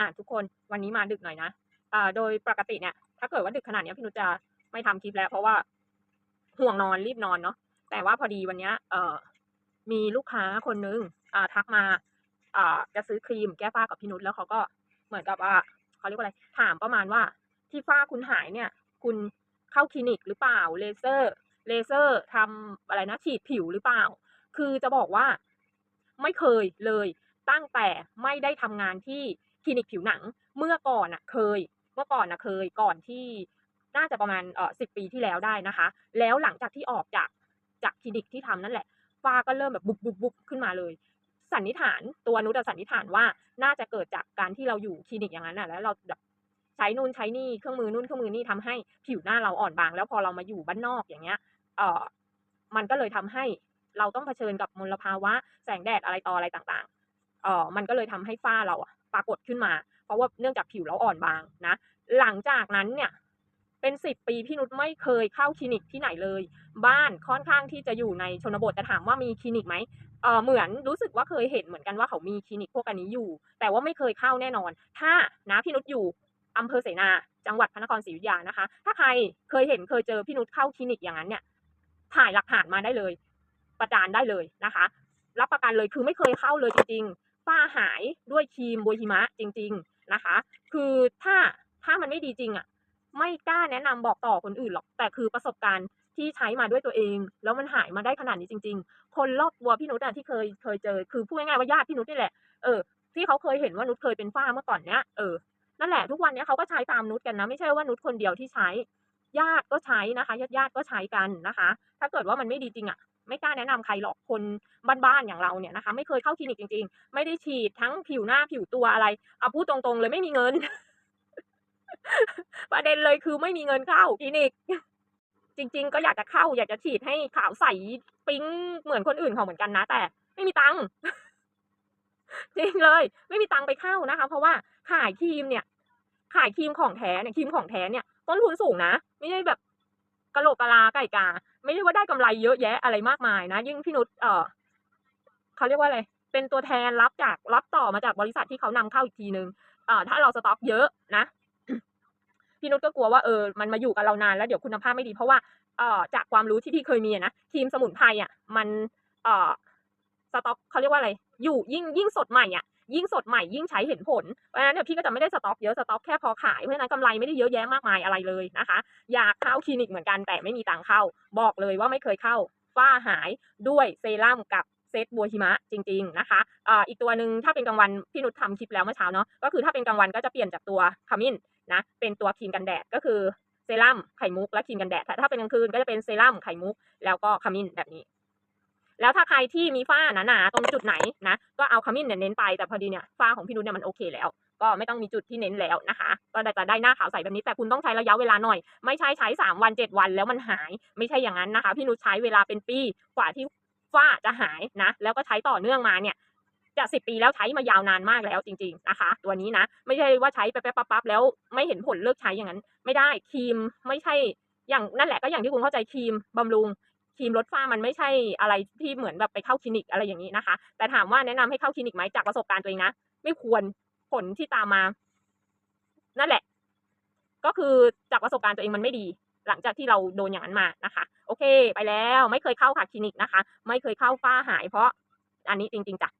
อะทุกคนวันนี้มาดึกหน่อยนะอ่าโดยปกติเนี่ย ถ้าเกิดว่าดึกขนาดนี้พี่นุชจะไม่ทำคลิปแล้ว เพราะว่าห่วงนอนรีบนอนเนาะแต่ว่าพอดีวันเนี้ยเอ่อมีลูกค้าคนนึงอ่าทักมาอ่าจะซื้อครีมแก้ฝ้ากับพี่นุชแล้วเขาก็เหมือนกับว่าเขาเรียกว่าอะไร ถามประมาณว่าที่ฝ้าคุณหายเนี่ย คุณเข้าคลินิกหรือเปล่าเลเซอร์เลเซอร์ทำอะไรนะฉีดผิวหรือเปล่า คือจะบอกว่าไม่เคยเลยตั้งแต่ไม่ได้ทำงานที่ คลินิกผิวหนัง เมื่อก่อนอะเคย เมื่อก่อนอะเคยก่อนที่น่าจะประมาณเออสิบปีที่แล้วได้นะคะ แล้วหลังจากที่ออกจากจากคลินิกที่ทำนั่นแหละฝ้าก็เริ่มแบบบุบบุบบุบขึ้นมาเลย สันนิษฐานตัวนุชอะสันนิษฐานว่าน่าจะเกิดจากการที่เราอยู่คลินิกอย่างนั้นน่ะแล้วเราแบบใช้นู่นใช้นี่เครื่องมือนู่นเครื่องมือนี่ทำให้ผิวหน้าเราอ่อนบาง แล้วพอเรามาอยู่บ้านนอกอย่างเงี้ยเออมันก็เลยทำให้เราต้องเผชิญกับมลภาวะแสงแดดอะไรต่ออะไรต่างๆ เออมันก็เลยทำให้ฝ้าเราอะปรากฏขึ้นมา เพราะว่าเนื่องจากผิวเราอ่อนบางนะ หลังจากนั้นเนี่ยเป็นสิบปีพี่นุชไม่เคยเข้าคลินิกที่ไหนเลย บ้านค่อนข้างที่จะอยู่ในชนบทแต่ถามว่ามีคลินิกไหมเออเหมือนรู้สึกว่าเคยเห็นเหมือนกันว่าเขามีคลินิกพวกอันนี้อยู่ แต่ว่าไม่เคยเข้าแน่นอน ถ้านะพี่นุชอยู่อำเภอเสนาจังหวัดพระนครศรีอยุธยานะคะ ถ้าใครเคยเห็นเคยเจอพี่นุชเข้าคลินิกอย่างนั้นเนี่ยถ่ายหลักฐานมาได้เลย ประจานได้เลยนะคะ รับประกันเลยคือไม่เคยเข้าเลยจริง ฝ้าหายด้วยครีมโบยหิมะจริง ๆนะคะ คือถ้าถ้ามันไม่ดีจริงอะไม่กล้าแนะนำบอกต่อคนอื่นหรอก แต่คือประสบการณ์ที่ใช้มาด้วยตัวเอง แล้วมันหายมาได้ขนาดนี้จริง ๆ คนรอบตัวพี่นุชอะที่เคยเคยเจอ คือพูดง่ายๆว่าญาติพี่นุชนี่แหละเออที่เขาเคยเห็นว่านุชเคยเป็นฝ้าเมื่อก่อนเนี้ยเออนั่นแหละทุกวันเนี้ยเขาก็ใช้ตามนุชกันนะ ไม่ใช่ว่านุชคนเดียวที่ใช้ญาติก็ใช้นะคะญาติญาติก็ใช้กันนะคะ ถ้าเกิดว่ามันไม่ดีจริงอะ ไม่กล้าแนะนำใครหรอกคนบ้านๆอย่างเราเนี่ยนะคะ ไม่เคยเข้าคลินิกจริง ๆ ไม่ได้ฉีดทั้งผิวหน้าผิวตัวอะไรเอาพูดตรงๆ เลยไม่มีเงิน ประเด็นเลยคือไม่มีเงินเข้าคลินิก จริง ๆ ก็อยากจะเข้า อยากจะฉีดให้ขาวใสปิ๊งเหมือนคนอื่นเขาเหมือนกันนะแต่ไม่มีตังค์จริงเลย ไม่มีตังค์ไปเข้านะคะ เพราะว่าขายครีมเนี่ย ขายครีมของแท้เนี่ยครีมของแท้เนี่ยต้นทุนสูงนะ ไม่ใช่แบบ กะโหลกกะลาไก่กา ไม่ได้ว่าได้กำไรเยอะแยะอะไรมากมายนะ ยิ่งพี่นุชเออเขาเรียกว่าอะไร เป็นตัวแทนรับจากรับต่อมาจากบริษัทที่เขานำเข้าอีกทีนึงเออถ้าเราสต็อกเยอะนะพี่นุชก็กลัวว่าเออมันมาอยู่กับเรานานแล้วเดี๋ยวคุณภาพไม่ดีเพราะว่าเออจากความรู้ที่พี่เคยมีนะครีมสมุนไพรอะ มันเออสต็อกเขาเรียกว่าอะไร อยู่ยิ่งยิ่งสดใหม่อะยิ่งสดใหม่ยิ่งใช้เห็นผล เพราะฉะนั้นเนี่ยพี่ก็จะไม่ได้สต็อกเยอะสต็อกแค่พอขาย เพราะฉะนั้นกำไรไม่ได้เยอะแยะมากมายอะไรเลยนะคะ อยากเข้าคลินิกเหมือนกันแต่ไม่มีตังค์เข้า บอกเลยว่าไม่เคยเข้า ฝ้าหายด้วยเซรั่มกับเซตบัวหิมะจริง ๆนะคะอ่าอีกตัวหนึ่งถ้าเป็นกลางวันพี่นุชทำคลิปแล้วเมื่อเช้าเนาะก็คือถ้าเป็นกลางวันก็จะเปลี่ยนจากตัวขมิ้นนะเป็นตัวครีมกันแดดก็คือเซรั่มไข่มุกและครีมกันแดดแต่ถ้าเป็นกลางคืนก็จะเป็นเซรั่มไข่มุกแล้วก็ขมิ้นแบบนี้ แล้วถ้าใครที่มีฝ้าหนาๆตรงจุดไหนนะ ก็เอาขมิ้นเนี่ยเน้นไป แต่พอดีเนี่ยฝ้าของพี่นุชเนี่ยมันโอเคแล้ว ก็ไม่ต้องมีจุดที่เน้นแล้วนะคะ ก็จะได้หน้าขาวใสแบบนี้ แต่คุณต้องใช้ระยะเวลาหน่อย ไม่ใช่ใช้สามวันเจ็ดวันแล้วมันหาย ไม่ใช่อย่างนั้นนะคะ พี่นุชใช้เวลาเป็นปีกว่าที่ฝ้าจะหายนะ แล้วก็ใช้ต่อเนื่องมาเนี่ยจะสิบปีแล้วใช้มายาวนานมากแล้วจริง ๆนะคะ ตัวนี้นะ ไม่ใช่ว่าใช้ไปแป๊บๆปั๊บแล้วไม่เห็นผลเลิกใช้อย่างนั้น ไม่ได้ครีมไม่ใช่อย่างนั่นแหละก็อย่างที่คุณเข้าใจครีมบำรุง ครีมลดฝ้ามันไม่ใช่อะไรที่เหมือนแบบไปเข้าคลินิกอะไรอย่างนี้นะคะ แต่ถามว่าแนะนำให้เข้าคลินิกไหมจากประสบการณ์ตัวเองนะไม่ควรผลที่ตามมา นั่นแหละ ก็คือจากประสบการณ์ตัวเองมันไม่ดี หลังจากที่เราโดนอย่างนั้นมานะคะ โอเค ไปแล้ว ไม่เคยเข้าค่ะคลินิกนะคะ ไม่เคยเข้าฝ้าหายเพราะอันนี้จริง ๆจ้ะ